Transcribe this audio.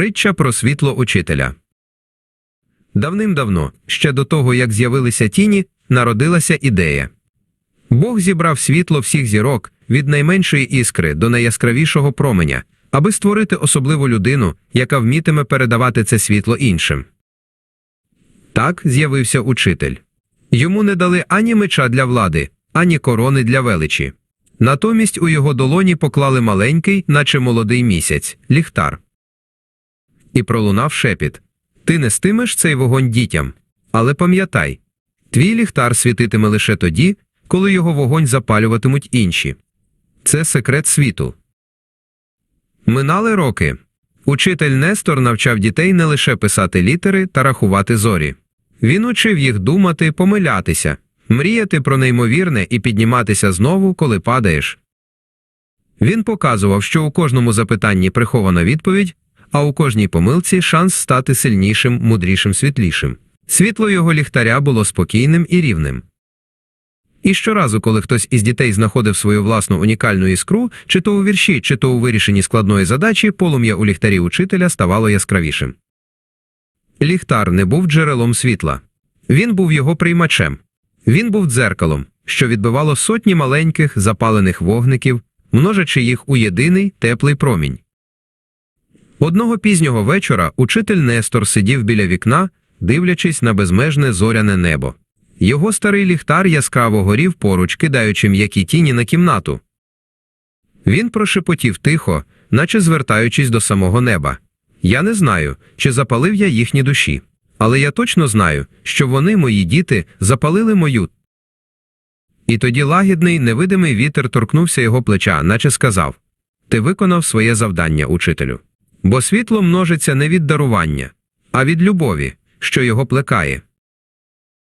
Притча про світло учителя. Давним-давно, ще до того, як з'явилися тіні, народилася ідея. Бог зібрав світло всіх зірок від найменшої іскри до найяскравішого променя, аби створити особливу людину, яка вмітиме передавати це світло іншим. Так з'явився учитель. Йому не дали ані меча для влади, ані корони для величі. Натомість у його долоні поклали маленький, наче молодий місяць, ліхтар. І пролунав шепіт Ти нестимеш цей вогонь дітям. Але пам'ятай твій ліхтар світитиме лише тоді, коли його вогонь запалюватимуть інші. Це секрет світу. Минали роки. Учитель Нестор навчав дітей не лише писати літери та рахувати зорі. Він учив їх думати, помилятися, мріяти про неймовірне і підніматися знову, коли падаєш. Він показував, що у кожному запитанні прихована відповідь, а у кожній помилці шанс стати сильнішим, мудрішим, світлішим. Світло його ліхтаря було спокійним і рівним. І щоразу, коли хтось із дітей знаходив свою власну унікальну іскру, чи то у вірші, чи то у вирішенні складної задачі, полум'я у ліхтарі учителя ставало яскравішим. Ліхтар не був джерелом світла. Він був його приймачем. Він був дзеркалом, що відбивало сотні маленьких запалених вогників, множачи їх у єдиний теплий промінь. Одного пізнього вечора учитель Нестор сидів біля вікна, дивлячись на безмежне зоряне небо. Його старий ліхтар яскраво горів поруч, кидаючи м'які тіні на кімнату. Він прошепотів тихо, наче звертаючись до самого неба. Я не знаю, чи запалив я їхні душі, але я точно знаю, що вони, мої діти, запалили мою. І тоді лагідний, невидимий вітер торкнувся його плеча, наче сказав Ти виконав своє завдання, учителю. Бо світло множиться не від дарування, а від любові, що його плекає.